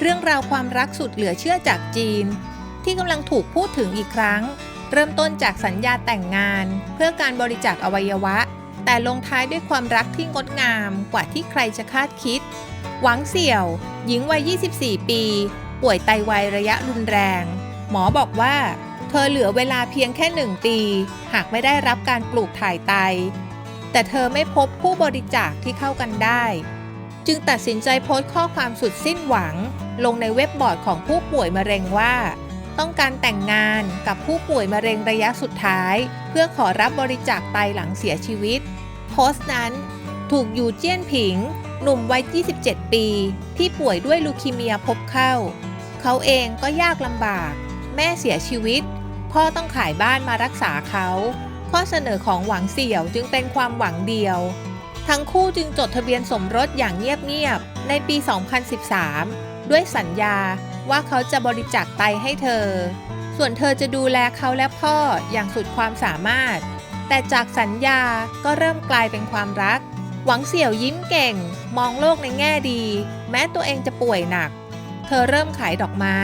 เรื่องราวความรักสุดเหลือเชื่อจากจีน ที่กำลังถูกพูดถึงอีกครั้ง เริ่มต้นจากสัญญาแต่งงาน เพื่อการบริจาคอวัยวะ แต่ลงท้ายด้วยความรักที่งดงามกว่าที่ใครจะคาดคิด หวังเสี่ยว หญิงวัย 24 ปี ป่วยไตวายระยะรุนแรง หมอบอกว่า เธอเหลือเวลาเพียงแค่หนึ่งปี หากไม่ได้รับการปลูกถ่ายไต แต่เธอไม่พบผู้บริจาคที่เข้ากันได้ จึงตัดสินใจโพสต์ข้อความสุดสิ้นหวัง ลงในเว็บบอร์ดของผู้ป่วยมะเร็งว่า ต้องการแต่งงานกับผู้ป่วยมะเร็งระยะสุดท้าย เพื่อขอรับบริจาคไตหลังเสียชีวิต โพสต์นั้นถูกอยู่เจี้ยนผิง หนุ่มวัย 27 ปี ที่ป่วยด้วยลูคีเมียพบเข้า เขาเองก็ยากลำบาก แม่เสียชีวิต พ่อต้องขายบ้านมารักษาเขา ข้อเสนอของหวังเสี่ยวจึงเป็นความหวังเดียว ทั้งคู่จึงจดทะเบียนสมรสอย่างเงียบๆในปี 2013 ด้วยสัญญาว่าเขาจะบริจาคไตให้เธอ ส่วนเธอจะดูแลเขาและพ่ออย่างสุดความสามารถ แต่จากสัญญาก็เริ่มกลายเป็นความรัก หวังเสี่ยวยิ้มเก่ง มองโลกในแง่ดี แม้ตัวเองจะป่วยหนัก เธอเริ่มขายดอกไม้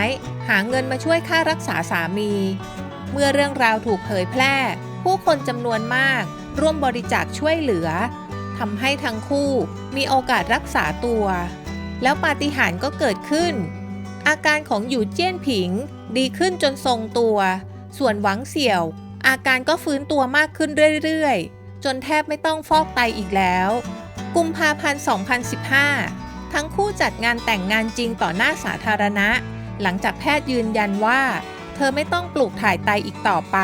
หาเงินมาช่วยค่ารักษาสามี เมื่อเรื่องราวถูกเผยแพร่ ผู้คนจำนวนมาก ร่วมบริจาคช่วยเหลือำให้ทั้งคู่มีโอกาสรักษาตัว แล้วปาฏิหาริย์ก็เกิดขึ้น อาการของหยูเจี้ยนผิงดีขึ้นจนทรงตัว ส่วนหวังเสี่ยว อาการก็ฟื้นตัวมากขึ้นเรื่อยๆ จนแทบไม่ต้องฟอกไตอีกแล้ว กุมภาพันธ์ 2015 ทั้งคู่จัดงานแต่งงานจริงต่อหน้าสาธารณะ หลังจากแพทย์ยืนยันว่า เธอไม่ต้องปลูกถ่ายไตอีกต่อไป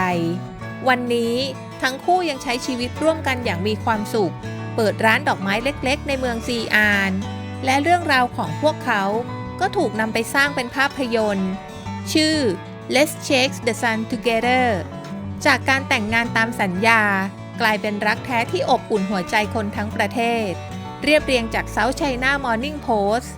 วันนี้ทั้งคู่ยังใช้ชีวิตร่วมกันอย่างมีความสุข เปิดร้านดอกไม้เล็กๆ ในเมืองซีอาน และเรื่องราวของพวกเขาก็ถูกนำไปสร้างเป็นภาพยนตร์ ชื่อ Let's Chase the Sun Together จากการแต่งงานตามสัญญา กลายเป็นรักแท้ที่อบอุ่นหัวใจคนทั้งประเทศ เรียบเรียงจาก South China Morning Post